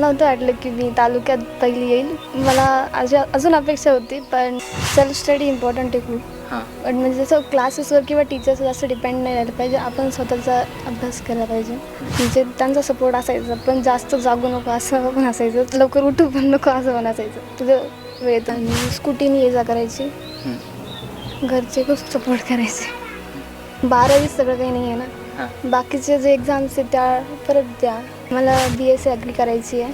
नव्हतं वाटलं की मी तालुक्यात पहिली येईल. मला अजून अजून अपेक्षा होती पण सेल्फ स्टडी इम्पॉर्टंट आहे खूप. हां. पण म्हणजे जसं क्लासेसवर किंवा टीचर्स जास्त डिपेंड नाही राहिलं पाहिजे आपण स्वतःचा अभ्यास केला पाहिजे. म्हणजे त्यांचा सपोर्ट असायचा पण जास्त जागू नको असं पण असायचं लवकर उठू पण नको असं पण असायचं तुझं वेळेत आणि स्कूटीने ये जा करायची. घरचे खूप सपोर्ट करायचे. बारावीत सगळं काही नाही आहे ना. हां. बाकीचे जे एक्झाम्स आहेत त्या परत द्या. मला बी एस सी ॲग्री करायची आहे.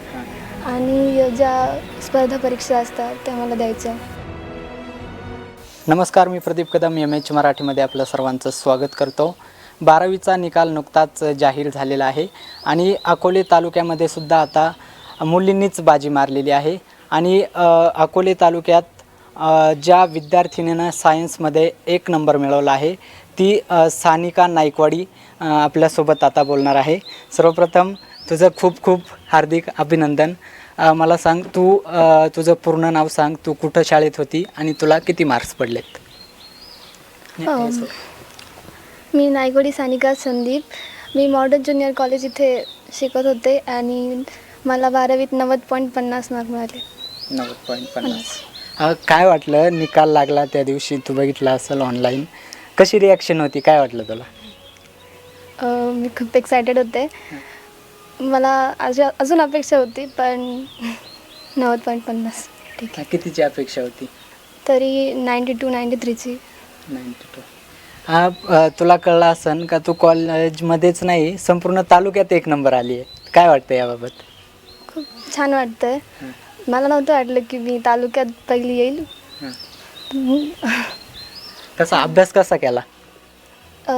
आणि ज्या स्पर्धा परीक्षा असतात त्या मला द्यायच्या. नमस्कार मी प्रदीप कदम एम एच मराठीमध्ये आपलं सर्वांचं स्वागत करतो. बारावीचा निकाल नुकताच जाहीर झालेला आहे. आणि अकोले तालुक्यामध्ये सुद्धा आता मुलींनीच बाजी मारलेली आहे. आणि अ, अकोले तालुक्यात ज्या विद्यार्थिनीनं सायन्समध्ये एक नंबर मिळवला आहे ती सानिका नाईकवाडी आपल्यासोबत आता बोलणार आहे. सर्वप्रथम तुझं खूप खूप हार्दिक अभिनंदन. मला सांग तू तुझं पूर्ण नाव सांग. तू कुठं शाळेत होती आणि तुला किती मार्क्स पडलेत. मी नायगोडी सानिका संदीप. मी मॉडर्न ज्युनियर कॉलेज इथे शिकत होते आणि मला बारावीत नव्वद पॉईंट पन्नास मार्क मिळाले. नव्वद पॉईंट पन्नास. काय वाटलं? निकाल लागला त्या दिवशी. तू बघितला असेल ऑनलाईन. कशी रिॲक्शन होती? काय वाटलं तुला? अं, मी खूप एक्सायटेड होते. मला अजून अजून अपेक्षा होती पण नव्वद पॉईंट पन्नास. ठीक आहे. कितीची अपेक्षा होती? तरी नाईंटी टू नाईंटी थ्रीची नाईन्टी टू हा अ, तुला कळलं असन का तू कॉलेजमध्येच नाही संपूर्ण तालुक्यात एक नंबर आली आहे. काय वाटतं याबाबत? खूप छान वाटतंय. मला नव्हतं वाटलं की मी तालुक्यात पहिली येईल. कसा अभ्यास कसा केला?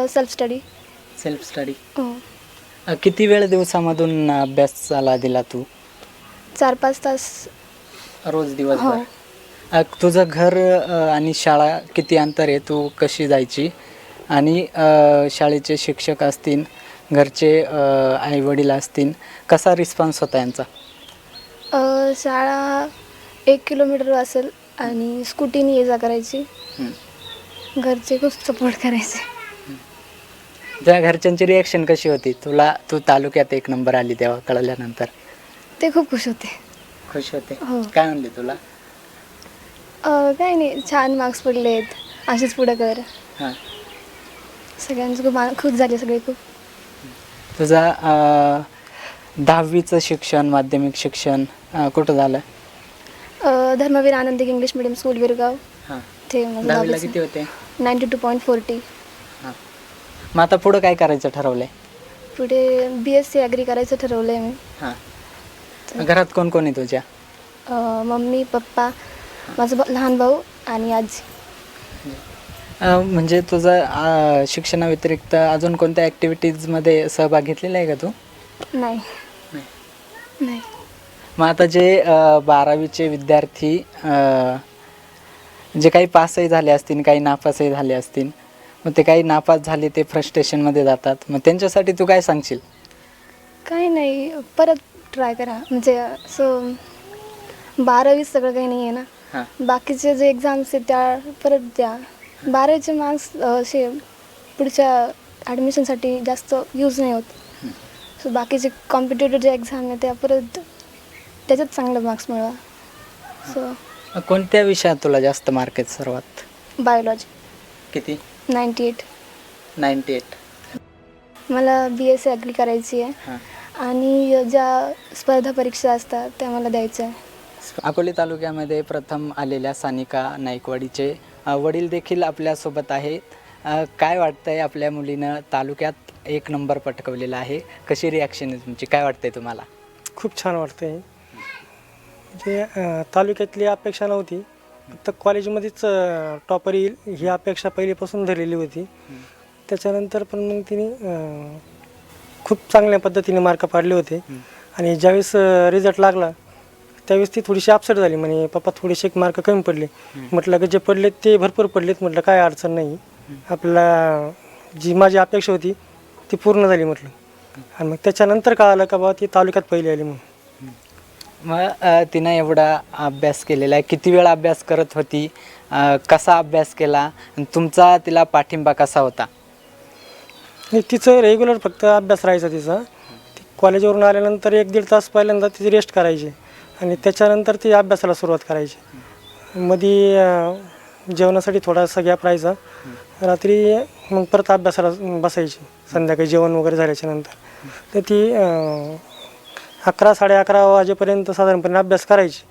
सेल्फ स्टडी सेल्फ स्टडी हो किती वेळ दिवसामधून अभ्यासाला दिला तू? चार पाच तास. रोज हो. दिवसभर अ, तुझं घर अ, आणि शाळा किती अंतर आहे? तू कशी जायची? आणि अ, शाळेचे शिक्षक असतील घरचे आई वडील असतील कसा रिस्पॉन्स होता यांचा? अ, शाळा एक किलोमीटर असेल आणि स्कूटीने ये जा करायची. घरचे खूप सपोर्ट करायचे. त्या घरच्यांची रिॲक्शन कशी होती? तुला तू तालुक्यात एक नंबर आली तेव्हा कळल्यानंतर. ते खूप खुश होते. खुश होते? हो. काय म्हणले तुला? अ, काही नाही छान मार्क्स पडले आहेत असेच पुढं कर. हां. सगळ्यांचं खूप आ- खुश झाले सगळे खूप. तुझा अ, दहावीचं शिक्षण माध्यमिक शिक्षण अ, कुठं झालं? अ, Dharmaveer Anand English medium school Virgaon. हां. ते माझं दहावीला किती होते? Ninety two point forty. हां. मग आता पुढं काय करायचं ठरवलंय? पुढे बी एस सी ॲग्री करायचं ठरवलं आहे मी. हां. घरात कोण कोण आहे तुझ्या? अ, मम्मी पप्पा माझा ब- लहान भाऊ आणि आजी. अ, म्हणजे तुझं अ, शिक्षणाव्यतिरिक्त अजून कोणत्या ॲक्टिव्हिटीजमध्ये सहभाग घेतलेला आहे का तू? नाही. नाही. मग आता जे अ, बारावीचे विद्यार्थी अ, जे काही पासही झाले असतील काही नापासही झाले असतील मग ते काही नापास झाले ते फ्रस्ट्रेशनमध्ये जातात. मग त्यांच्यासाठी तू काय सांगशील? काही नाही परत ट्राय करा. म्हणजे असं बारावीत सगळं काही नाही आहे ना बाकीचे जे एक्झाम्स आहेत त्या परत द्या. बारावीचे मार्क्स असे पुढच्या ॲडमिशनसाठी जास्त यूज नाही होत. सो बाकीचे कॉम्पिटेटिव्ह जे एक्झाम आहे त्या परत त्याच्यात चांगले मार्क्स मिळवा. सो कोणत्या विषयात तुला जास्त मार्क आहेत सर्वात? बायोलॉजी किती? नाईंटी एट नाईन्टी एट मला बी एस सी ॲग्री करायची आहे. हां. आणि ज्या स्पर्धा परीक्षा असतात त्या मला द्यायच्या आहे. अकोले तालुक्यामध्ये प्रथम आलेल्या सानिका नाईकवाडीचे अ, वडील देखील आपल्यासोबत आहेत. अ, काय वाटतंय आपल्या मुलीनं तालुक्यात एक नंबर पटकवलेला आहे? कशी रिॲक्शन आहे तुमची? काय वाटतंय तुम्हाला? खूप छान वाटतं जे तालुक्यातली अपेक्षा नव्हती. फक्त कॉलेजमध्येच टॉपर येईल ही अपेक्षा पहिलीपासून धरलेली होती. त्याच्यानंतर पण मग तिने खूप चांगल्या पद्धतीने मार्क पाडले होते. आणि ज्यावेळेस रिझल्ट लागला त्यावेळेस ती थोडीशी अपसेट झाली. म्हणे पप्पा थोडेसे एक मार्क कमी पडले. म्हटलं की जे पडलेत ते भरपूर पडलेत. म्हटलं काय अडचण नाही. आपल्याला जी माझी अपेक्षा होती ती पूर्ण झाली. म्हटलं. आणि मग त्याच्यानंतर कळालं का बाबा ती तालुक्यात पहिली आली म्हणून. मग तिनं एवढा अभ्यास केलेला आहे. किती वेळा अभ्यास करत होती? कसा अभ्यास केला? आणि तुमचा तिला पाठिंबा कसा होता? आणि तिचं रेग्युलर फक्त अभ्यास राहायचा तिचा. ती कॉलेजवरून आल्यानंतर एक दीड तास पहिल्यांदा तिची रेस्ट करायची. आणि त्याच्यानंतर ती अभ्यासाला सुरुवात करायची. मध्ये जेवणासाठी थोडासा गॅप राहायचा. रात्री मग परत अभ्यासाला बसायची. संध्याकाळी जेवण वगैरे झाल्याच्यानंतर. तर ती अकरा साडे अकरा वाजेपर्यंत साधारणपणे अभ्यास करायची.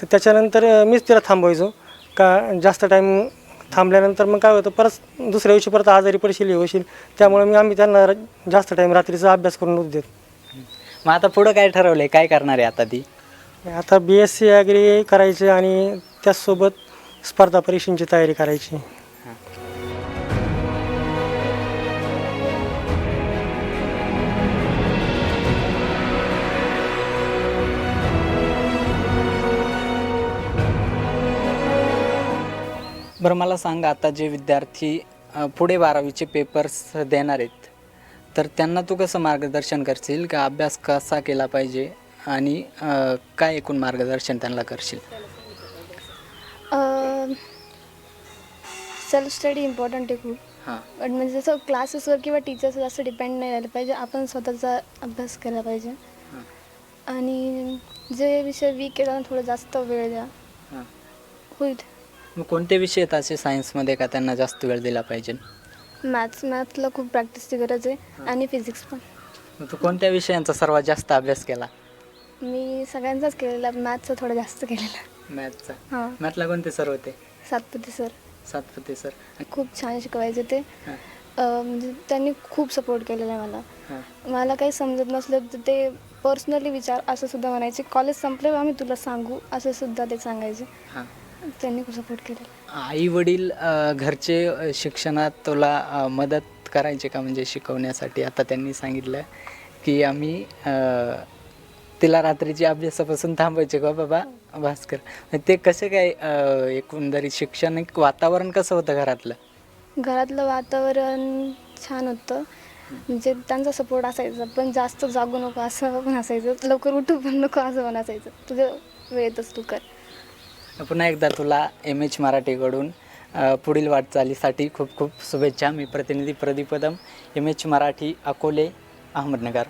तर त्याच्यानंतर मीच तिला थांबवायचो. का जास्त टाईम थांबल्यानंतर मग काय होतं परत दुसऱ्या दिवशी परत आजारी पडशील हे होशील. त्यामुळे मी आम्ही त्यांना र- जास्त टाईम रात्रीचा अभ्यास करून नव्हते देत. मग आता पुढं काय ठरवलंय? काय करणार आहे आता ती? आता बी एस सी ॲग्री करायची आणि त्याचसोबत स्पर्धा परीक्षांची तयारी करायची. बरं मला सांग आता जे विद्यार्थी पुढे बारावीचे पेपर्स देणार आहेत तर त्यांना तू कसं मार्गदर्शन करशील? का अभ्यास कसा केला पाहिजे? आणि काय एकूण मार्गदर्शन त्यांना करशील? सेल्फ स्टडी इम्पॉर्टंट आहे खूप. हां. पण म्हणजे जसं क्लासेसवर किंवा टीचर्सवर जास्त डिपेंड नाही राहिलं पाहिजे आपण स्वतःचा अभ्यास केला पाहिजे. आणि जे विषय वीक आहे त्यांना थोडं जास्त वेळ द्या. होईल. मग कोणते विषय आहेत असे सायन्समध्ये का त्यांना जास्त वेळ दिला पाहिजे? मॅथ्स मॅथला खूप प्रॅक्टिसची गरज आहे आणि फिजिक्स पण. मग तू कोणत्या विषयांचा सर्वात जास्त अभ्यास केला? मी सगळ्यांचाच केलेला मॅथचा थोडं जास्त केलेला. मॅथचा हां. मॅथला कोणते सर होते? सातपती सर सातपते सर खूप छान शिकवायचे ते. हां. अं, म्हणजे त्यांनी खूप सपोर्ट केलेला आहे मला. हां. मला काही समजत नसलं तर ते पर्सनली विचार असं सुद्धा म्हणायचे कॉलेज संपल्यावर आम्ही तुला सांगू असं सुद्धा ते सांगायचे. हां. त्यांनी खूप सपोर्ट केलेला? आई वडील घरचे अ, शिक्षणात तुला अ, मदत करायचे का? म्हणजे शिकवण्यासाठी. आता त्यांनी सांगितलं की आम्ही अ, तिला रात्रीची अभ्यासापासून थांबायचे का बाबा? भास्कर. मग ते कसं काय अ, एकंदरीत शैक्षणिक वातावरण कसं होतं घरातलं? घरातलं वातावरण छान होतं. म्हणजे त्यांचा सपोर्ट असायचा. पण जास्त जागू नको असं पण असायचं लवकर उठू पण नको असं पण असायचं तुझं वेळेतच तू कर. पुन्हा एकदा तुला एम एच मराठीकडून पुढील वाटचालीसाठी खूप खूप शुभेच्छा. मी प्रतिनिधी प्रदीपदम एम एच मराठी अकोले अहमदनगर.